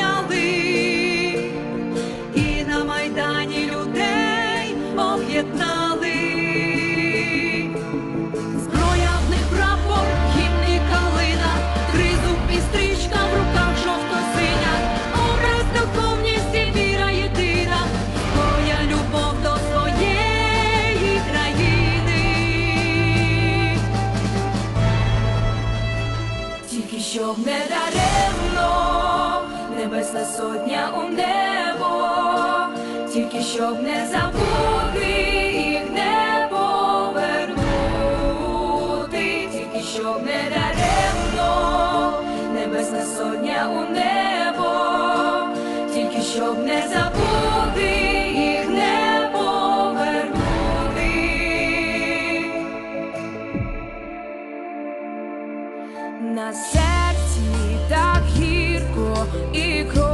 обідняли, і на майдані людей об'єднали. Зброя в них прапор, гімн і калина, тризуб і стрічка в руках жовто-синя, образ духовність і віра єдина, твоя любов до своєї країни. Тільки щоб не даремно, небесна сотня у небо, тільки щоб не забути їх не повернути, тільки щоб не даремно, небесна сотня у небо, тільки щоб не забути їх. На серці так гірко і кров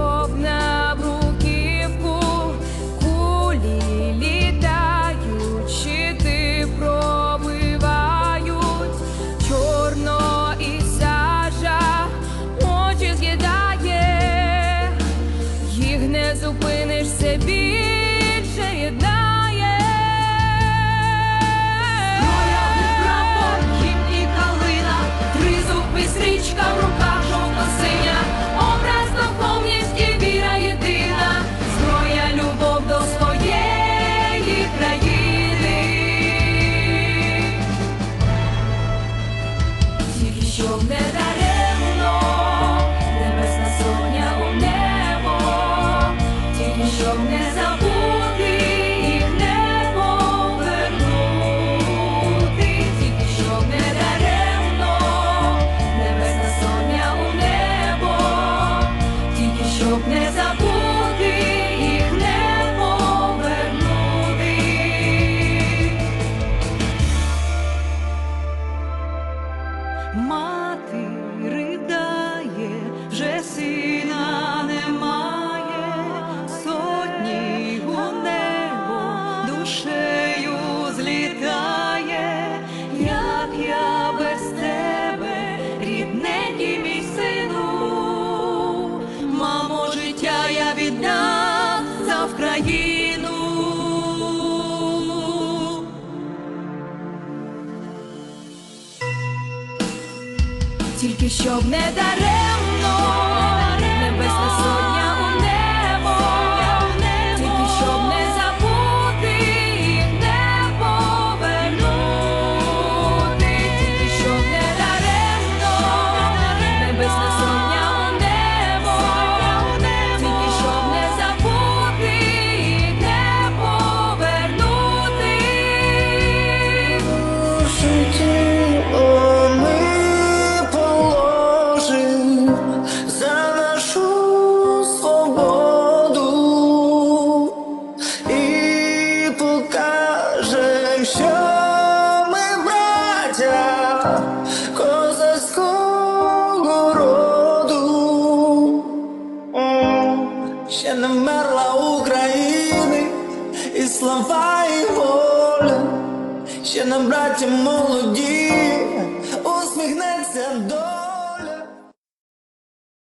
щоб не забути їх не за Тільки щоб не даремно, ще на браті молоді усміхнеться до.